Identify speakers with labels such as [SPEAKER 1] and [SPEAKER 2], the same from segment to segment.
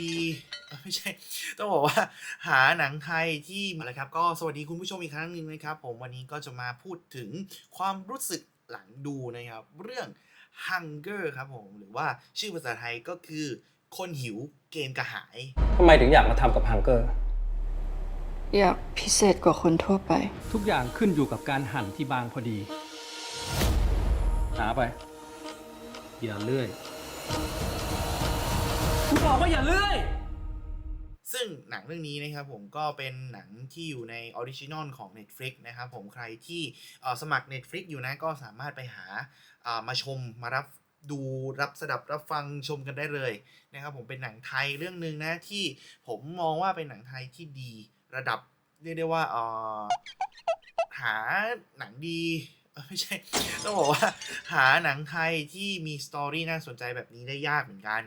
[SPEAKER 1] ดีเอ้ยไม่ใช่ ต้องบอกว่าหาหนังไทยที่มาแล้วครับ ก็สวัสดีคุณผู้ชมอีกครั้งหนึ่งนะครับ ผมวันนี้ก็จะมาพูดถึงความรู้สึกหลังดูนะครับ เรื่อง Hunger ครับผม หรือว่าชื่อภาษาไทยก็คือ คนหิวเกมกระหาย
[SPEAKER 2] ทำไมถึงอยากมาทำกับฮังเกอร์
[SPEAKER 3] อยากพิเศษกว่าคนทั่วไป
[SPEAKER 4] ทุกอย่างขึ้นอยู่กับการหั่นที่บางพอดี หาไป อย่าเลื่อย กูบอกว่าอย่าเลื่อย
[SPEAKER 1] ซึ่งหนังเรื่องนี้นะครับผมก็เป็นหนังที่อยู่ในออริจินอลของ Netflix นะครับผมใครที่สมัคร Netflix อยู่นะก็สามารถไปหามาชมมารับดูรับสดับรับฟังชมกันได้เลยนะครับผมเป็นหนังไทยเรื่องหนึ่งนะที่ผมมองว่าเป็นหนังไทยที่ดีระดับเรียกได้ว่าเออหาหนังดีไม่ใช่ต้องบอกว่าหาหนังไทยที่มีสตอรี่น่าสนใจแบบนี้ได้ยากเหมือนกัน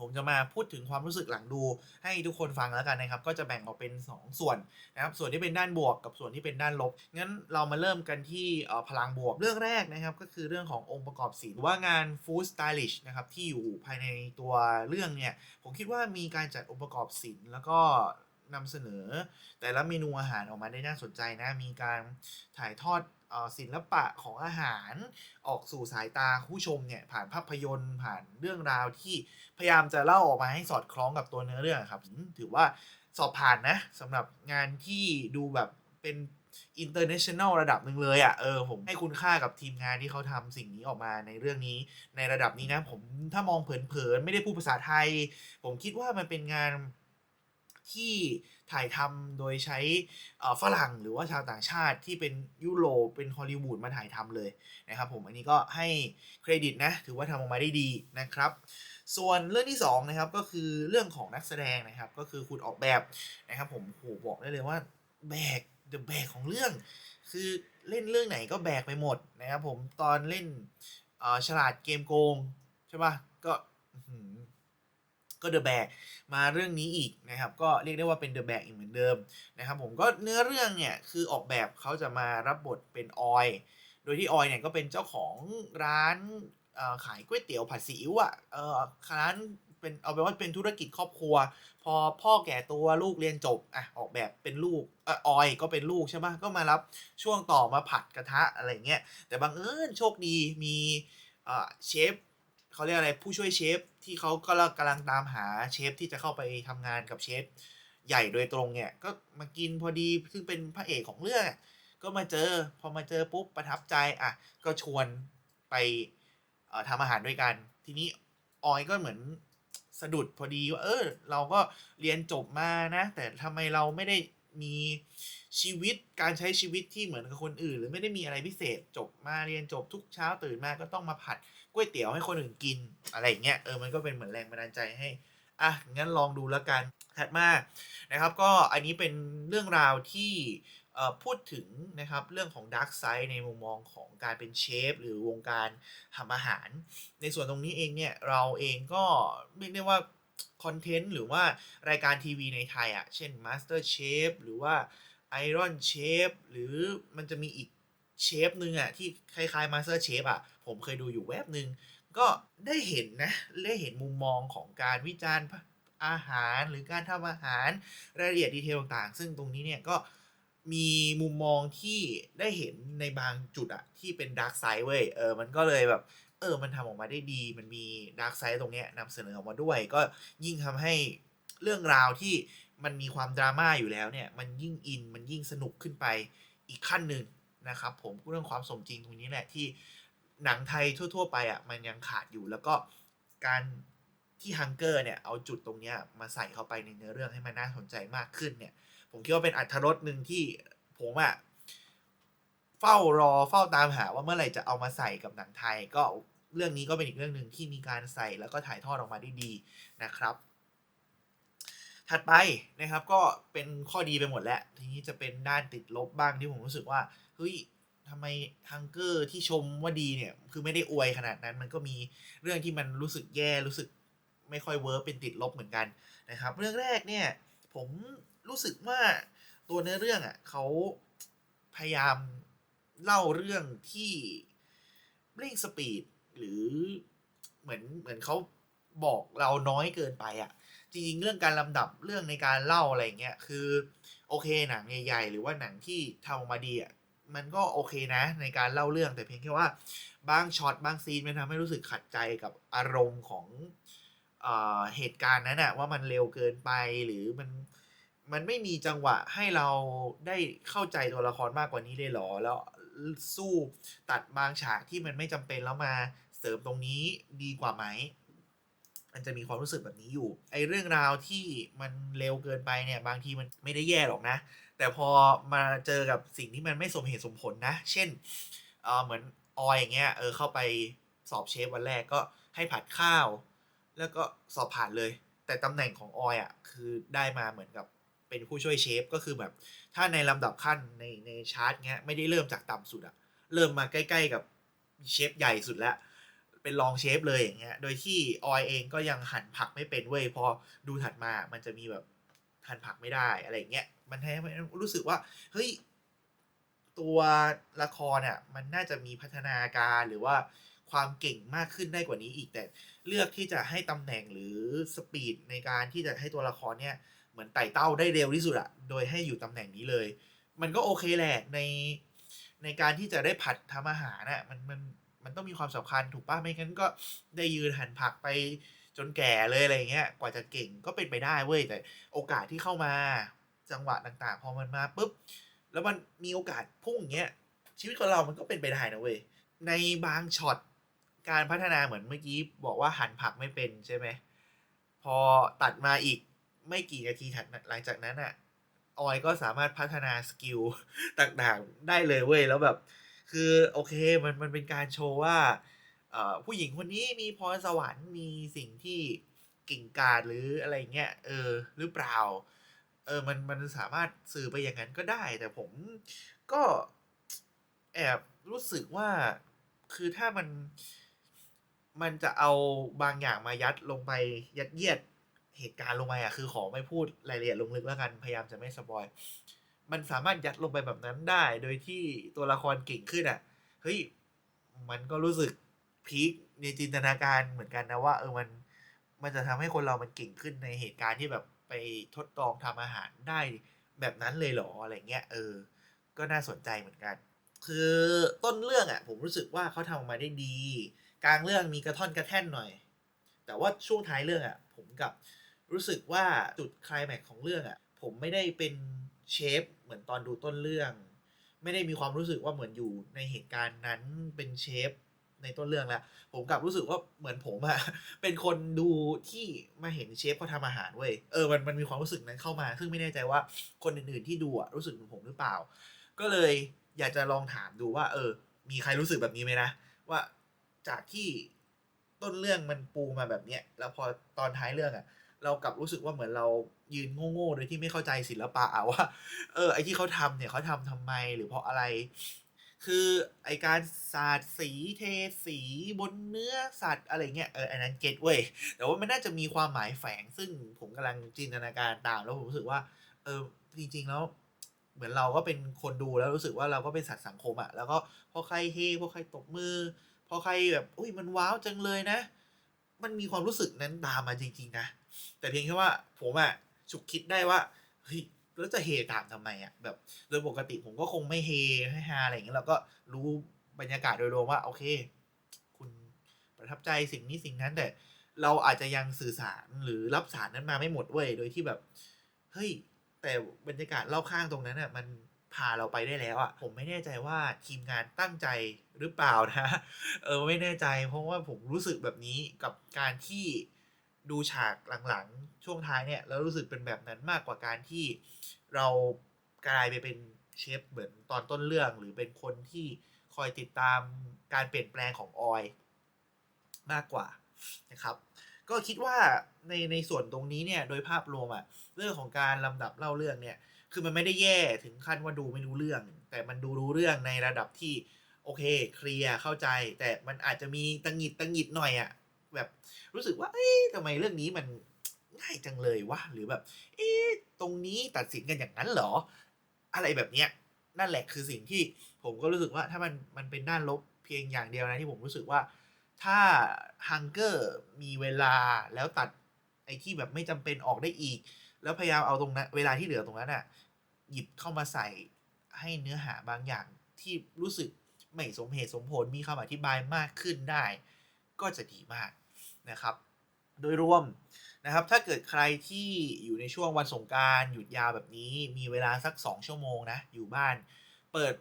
[SPEAKER 1] ผมจะมาพูดถึงความรู้สึกหลังดู ให้ทุกคนฟังแล้วกันนะครับ ก็จะแบ่งออกเป็น 2 ส่วนนะครับ ส่วนที่เป็นด้านบวกกับส่วนที่เป็นด้านลบ งั้นเรามาเริ่มกันที่พลังบวก เรื่องแรกนะครับ ก็คือเรื่องขององค์ประกอบสีหรือว่างาน Food Stylish นะครับที่อยู่ภายในตัวเรื่องเนี่ย ผมคิดว่ามีการจัดองค์ประกอบศิลป์แล้วก็นำเสนอ แต่ละเมนูอาหารออกมาได้น่าสนใจนะ มีการถ่ายทอด ศิลปะของอาหารออกสู่สายตาผู้ชมเนี่ยผ่านภาพยนตร์ผ่านเรื่องราวที่พยายามจะเล่าออกมาให้สอดคล้องกับตัวเนื้อเรื่องครับ ถือว่าสอบผ่านนะสำหรับงานที่ดูแบบเป็นอินเตอร์เนชั่นแนลระดับหนึ่งเลยอะ่ะเออผมให้คุณค่ากับทีมงานที่เขาทำสิ่งนี้ออกมาในเรื่องนี้ ในระดับนี้นะผมถ้ามองเผินๆไม่ได้พูดภาษาไทย ผมคิดว่ามันเป็นงาน ที่ถ่ายทำโดยใช้ฝรั่งหรือว่าชาวต่างชาติที่เป็นยุโรปเป็นฮอลลีวูดมาถ่ายทำเลยนะครับผมอันนี้ก็ให้เครดิตนะ ถือว่าทำออกมาได้ดีนะครับ ส่วนเรื่องที่2นะครับก็คือเรื่องของนักแสดงนะครับ ก็คือคุณออกแบบนะครับ ผมโหบอกได้เลยว่าแบกเดอะแบกของเรื่อง คือเล่นเรื่องไหนก็แบกไปหมดนะครับผมตอนเล่นฉลาดเกมโกงใช่ปะก็ ก็เดอะแบกมาเรื่องนี้อีกนะครับ ก็เรียกได้ว่าเป็นเดอะแบกอีกเหมือนเดิมนะครับผมก็เนื้อเรื่องเนี่ยคือออกแบบเขาจะมารับบทเป็นออย โดยที่ออยเนี่ยก็เป็นเจ้าของร้านขายก๋วยเตี๋ยวผัดซีอิ๊วอะร้านเป็นเอาเป็นว่าเป็นธุรกิจครอบครัว พอพ่อแก่ตัวลูกเรียนจบอะออกแบบเป็นลูกออยก็เป็นลูกใช่ไหมก็มารับช่วงต่อมาผัดกระทะอะไรเงี้ยแต่บังเอิญโชคดีมีเชฟ เขาเรียกอะไรผู้ช่วยเชฟที่เขาก็กำลังตามหาเชฟที่จะเข้าไปทำงานกับเชฟใหญ่โดยตรงเนี่ย ก็มากินพอดีซึ่งเป็นพระเอกของเรื่องก็มาเจอพอมาเจอปุ๊บประทับใจอะก็ชวนไปเอ่อทำอาหารด้วยกัน ทีนี้ออยก็เหมือนสะดุดพอดีว่าเออ เราก็เรียนจบมานะ แต่ทำไมเราไม่ได้มีชีวิตการใช้ชีวิตที่เหมือนกับคนอื่น หรือไม่ได้มีอะไรพิเศษจบมาเรียนจบทุกเช้าตื่นมาก็ต้องมาผัด ก๋วยเตี๋ยวให้คนอื่นกินอะไรอย่างเงี้ยเออมันก็เป็นเหมือนแรงบันดาลใจให้อะงั้นลองดูแล้วกันถัดมานะครับ ก็อันนี้เป็นเรื่องราวที่พูดถึงนะครับเรื่องของด a r k กไซ d ์ในมุมมองของการเป็นเชฟหรือวงการทำอาหาร ในส่วนตรงนี้เองเนี่ยเราเองก็เรียกได้ว่าคอนเทนต์หรือว่ารายการทีวีในไทยอะ่ะ เช่น Master Chef หรือว่า Iron Chef หรือมันจะมีอีก เชฟหนึ่งอะ่ะที่คล้ายๆ Master Chef อะ ผมเคยดูอยู่แวบหนึ่งก็ได้เห็นนะได้เห็นมุมมองของการวิจารณ์อาหารหรือการทำอาหารรายละเอียดดีเทลต่างๆ ซึ่งตรงนี้เนี่ยก็มีมุมมองที่ได้เห็นในบางจุดอะที่เป็นดาร์กไซด์เว้ยเออมันก็เลยแบบ เออมันทำออกมาได้ดี มันมีดาร์กไซด์ตรงเนี้ยนำเสนอออกมาด้วย ก็ยิ่งทำให้เรื่องราวที่มันมีความดราม่าอยู่แล้วเนี่ย มันยิ่งอินมันยิ่งสนุกขึ้นไปอีกขั้นหนึ่ง นะครับผมเรื่องความสมจริงตรงนี้แหละที่หนังไทยทั่ว ๆ ไปอะมันยังขาดอยู่แล้วก็การที่ฮังเกอร์เนี่ยเอาจุดตรงเนี้ยมาใส่เข้าไปในเนื้อเรื่องให้มันน่าสนใจมากขึ้นเนี่ย ผมคิดว่าเป็นอัธรสหนึ่งที่ผมอะเฝ้ารอเฝ้าตามหาว่าเมื่อไหร่จะเอามาใส่กับหนังไทย ก็เรื่องนี้ก็เป็นอีกเรื่องหนึ่งที่มีการใส่แล้วก็ถ่ายทอดออกมาได้ดีนะครับ ถัดไปนะครับก็เป็นข้อดีไปหมดแล้ว ทีนี้จะเป็นด้านติดลบบ้างที่ผมรู้สึกว่า เฮ้ยทำไมฮังเกอร์ที่ชมว่าดีเนี่ย คือไม่ได้อวยขนาดนั้น มันก็มีเรื่องที่มันรู้สึกแย่รู้สึกไม่ค่อยเวิร์กเป็นติดลบเหมือนกันนะครับ เรื่องแรกเนี่ย ผมรู้สึกว่าตัวเนื้อเรื่องอะเขาพยายามเล่าเรื่องที่เร่งสปีดหรือเหมือนเหมือนเขาบอกเราน้อยเกินไปอะ จริงๆ เรื่องการลำดับเรื่องในการเล่าอะไรเงี้ยคือ โอเคหนังใหญ่ๆ หรือว่าหนังที่ทำออกมาดีอะ มันก็โอเคนะ ในการเล่าเรื่องแต่เพียงแค่ว่าบางช็อตบางซีนมันทำให้รู้สึกขัดใจกับอารมณ์ของเอเหตุการณ์นั้นอะว่ามันเร็วเกินไปหรือมันมันไม่มีจังหวะให้เราได้เข้าใจตัวละครมากกว่านี้เลยหรอ แล้วสู้ตัดบางฉากที่มันไม่จำเป็นแล้วมาเสริมตรงนี้ดีกว่าไหมมันจะมีความรู้สึกแบบนี้อยู่ ไอเรื่องราวที่มันเร็วเกินไปเนี่ย บางทีมันไม่ได้แย่หรอกนะ แต่พอมาเจอกับสิ่งที่มันไม่สมเหตุสมผลนะ เช่นเออเหมือนออยอย่างเงี้ยเออเข้าไปสอบเชฟวันแรกก็ให้ผัดข้าว แล้วก็สอบผ่านเลย แต่ตำแหน่งของออยอะคือได้มาเหมือนกับเป็นผู้ช่วยเชฟก็คือแบบ ถ้าในลำดับขั้นในในชาร์ตเงี้ยไม่ได้เริ่มจากต่ำสุดอะเริ่มมาใกล้ๆกับเชฟใหญ่สุดแล้วเป็นรองเชฟเลยอย่างเงี้ย โดยที่ออยเองก็ยังหั่นผักไม่เป็นเว้ย พอดูถัดมา มันจะมีแบบ หันผักไม่ได้อะไรเงี้ยมันให้รู้สึกว่าเฮ้ยตัวละครอะมันน่าจะมีพัฒนาการหรือว่าความเก่งมากขึ้นได้กว่านี้อีกแต่เลือกที่จะให้ตำแหน่งหรือสปีดในการที่จะให้ตัวละครเนี่ยเหมือนไต่เต้าได้เร็วที่สุดอะโดยให้อยู่ตำแหน่งนี้เลย มันก็โอเคแหละในในการที่จะได้ผัดทำอาหารน่ะมันมันมันต้องมีความสำคัญถูกป่ะไม่งั้นก็ได้ยืนหันผักไป จนแก่เลยอะไรเงี้ย กว่าจะเก่งก็เป็นไปได้เว้ย แต่โอกาสที่เข้ามาจังหวะต่างๆ พอมันมาปุ๊บ แล้วมันมีโอกาสพุ่งเงี้ย ชีวิตของเรามันก็เป็นไปได้นะเว้ย ในบางช็อตการพัฒนาเหมือนเมื่อกี้บอกว่าหั่นผักไม่เป็นใช่ไหม พอตัดมาอีกไม่กี่นาทีถัดหลังจากนั้นอะออยก็สามารถพัฒนาสกิลต่างๆ ได้เลยเว้ย แล้วแบบ คือโอเคมันมันเป็นการโชว์ว่า ผู้หญิงคนนี้มีพรสวรรค์มีสิ่งที่กิ่งกาจหรืออะไรเงี้ยเออหรือเปล่า เออมันมันสามารถสื่อไปอย่างนั้นก็ได้ แต่ผมก็แอบรู้สึกว่าคือถ้ามันมันจะเอาบางอย่างมายัดลงไปยัดเยียดเหตุการณ์ลงไปอะคือขอไม่พูดรายละเอียดลงลึกแล้วกันพยายามจะไม่สปอย มันสามารถยัดลงไปแบบนั้นได้ โดยที่ตัวละครเก่งขึ้นอะเฮ้ยมันก็รู้สึก พีคในจินตนาการเหมือนกันนะว่าเออมันมันจะทำให้คนเรามันเก่งขึ้นในเหตุการณ์ที่แบบไปทดลองทำอาหารได้แบบนั้นเลยเหรออะไรเงี้ยเออ ก็น่าสนใจเหมือนกัน คือต้นเรื่องอะ ผมรู้สึกว่าเขาทำออกมาได้ดี กลางเรื่องมีกระท่อนกระแท่นหน่อย แต่ว่าช่วงท้ายเรื่องอะ ผมกับรู้สึกว่าจุดคลายแม็กของเรื่องอะ ผมไม่ได้เป็นเชฟเหมือนตอนดูต้นเรื่อง ไม่ได้มีความรู้สึกว่าเหมือนอยู่ในเหตุการณ์นั้นเป็นเชฟ ในต้นเรื่องแล้ว ผมกลับรู้สึกว่าเหมือนผมอะเป็นคนดูที่มาเห็นเชฟเขาทำอาหารเว้ยเออมันมันมีความรู้สึกนั้นเข้ามา ซึ่งไม่แน่ใจว่าคนอื่นๆที่ดูอะรู้สึกเหมือนผมหรือเปล่า ก็เลยอยากจะลองถามดูว่า เออ มีใครรู้สึกแบบนี้ไหมนะ ว่าจากที่ต้นเรื่องมันปูมาแบบเนี้ยแล้วพอตอนท้ายเรื่องอะเรากลับรู้สึกว่าเหมือนเรายืนโง่ๆโดยที่ไม่เข้าใจศิลปะอะว่า เออไอที่เขาทำเนี่ยเขาทำทำไมหรือเพราะอะไร คือไอการสาดสีเทสีบนเนื้อสัตว์อะไรเงี้ยเอออันนั้นเก็ตเว้ยแต่ว่ามันน่าจะมีความหมายแฝง ซึ่งผมกำลังจินตนาการตาม แล้วผมรู้สึกว่า เออจริง ๆ แล้ว เหมือนเราก็เป็นคนดูแล้วรู้สึกว่าเราก็เป็นสัตว์สังคมอะแล้วก็พอใครเฮพอใครตบมือ พอใครแบบอุ้ยมันว้าวจังเลยนะ มันมีความรู้สึกนั้นตามมาจริง ๆ นะแต่เพียงแค่ว่าผมอะฉุกคิดได้ว่าเฮ้ย แล้วจะเฮตามทำไมอะแบบ โดยปกติผมก็คงไม่เฮให้ฮาอะไรอย่างเงี้ยเราก็รู้บรรยากาศโดยรวมว่า โอเค คุณประทับใจสิ่งนี้สิ่งนั้น แต่เราอาจจะยังสื่อสารหรือรับสารนั้นมาไม่หมดเว้ยโดยที่แบบ เฮ้ย แต่บรรยากาศรอบข้างตรงนั้นอะ มันพาเราไปได้แล้วอะผมไม่แน่ใจว่าทีมงานตั้งใจหรือเปล่านะ เออไม่แน่ใจ เพราะว่าผมรู้สึกแบบนี้กับการที่ดูฉากหลังๆ ช่วงท้ายเนี่ยแล้วรู้สึกเป็นแบบนั้นมากกว่าการที่เรากลายไปเป็นเชฟเหมือนตอนต้นเรื่อง หรือเป็นคนที่คอยติดตามการเปลี่ยนแปลงของออยมากกว่านะครับ ก็คิดว่าในในส่วนตรงนี้เนี่ยโดยภาพรวมอะเรื่องของการลำดับเล่าเรื่องเนี่ย คือมันไม่ได้แย่ถึงขั้นว่าดูไม่รู้เรื่อง แต่มันดูรู้เรื่องในระดับที่โอเคเคลียร์เข้าใจ แต่มันอาจจะมีตังหิดตังหิดหน่อยอะแบบรู้สึกว่าเอ๊ะทำไมเรื่องนี้มัน ง่ายจังเลยวะหรือแบบ เอ๊ะตรงนี้ตัดสินกันอย่างนั้นเหรอ อะไรแบบเนี้ยนั่นแหละคือสิ่งที่ผมก็รู้สึกว่าถ้ามันมันเป็นด้านลบเพียงอย่างเดียวนะที่ผมรู้สึกว่า ถ้าฮังเกอร์มีเวลาแล้วตัดไอ้ที่แบบไม่จำเป็นออกได้อีก แล้วพยายามเอาตรงนั้นเวลาที่เหลือตรงนั้นอะหยิบเข้ามาใส่ให้เนื้อหาบางอย่างที่รู้สึกไม่สมเหตุสมผลมีคำอธิบายมากขึ้นได้ ก็จะดีมากนะครับ โดยรวม นะครับ ถ้าเกิดใครที่อยู่ในช่วงวันสงการหยุดยาวแบบนี้ มีเวลาสัก 2 ชั่วโมงนะ อยู่บ้าน เปิด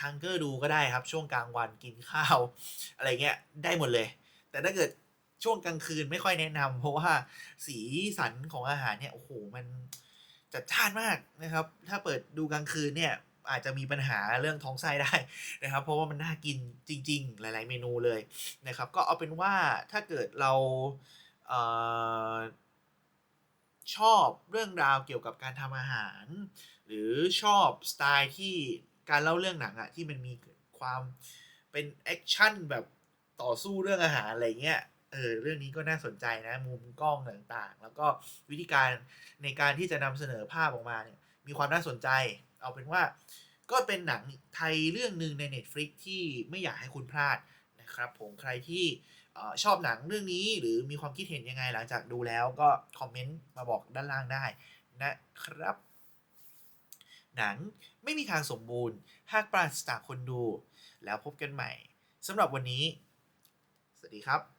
[SPEAKER 1] ทังเกอร์ดูก็ได้ครับ ช่วงกลางวันกินข้าว อะไรเงี้ยได้หมดเลย แต่ถ้าเกิดช่วงกลางคืนไม่ค่อยแนะนำเพราะว่าสีสันของอาหารเนี่ยโอ้โหมันจัดจ้านมากนะครับ ถ้าเปิดดูกลางคืนเนี่ยอาจจะมีปัญหาเรื่องท้องไส้ได้นะครับ เพราะว่ามันน่ากินจริง ๆ หลาย ๆ เมนูเลยนะครับ ก็เอาเป็นว่าถ้าเกิดเรา ชอบเรื่องราวเกี่ยวกับการทำอาหาร หรือชอบสไตล์ที่การเล่าเรื่องหนังอะที่มันมีความเป็นแอคชั่นแบบต่อสู้เรื่องอาหารอะไรเงี้ยเออเรื่องนี้ก็น่าสนใจนะมุมกล้องต่างๆ แล้วก็วิธีการในการที่จะนำเสนอภาพออกมาเนี่ยมีความน่าสนใจ เอาเป็นว่าก็เป็นหนังไทยเรื่องหนึ่งใน Netflix ที่ไม่อยากให้คุณพลาดนะครับผมใครที่ ชอบหนังเรื่องนี้หรือมีความคิดเห็นยังไงหลังจากดูแล้วก็คอมเมนต์มาบอกด้านล่างได้นะครับ หนังไม่มีทางสมบูรณ์ หากปราศจากคนดู แล้วพบกันใหม่สำหรับวันนี้ สวัสดีครับ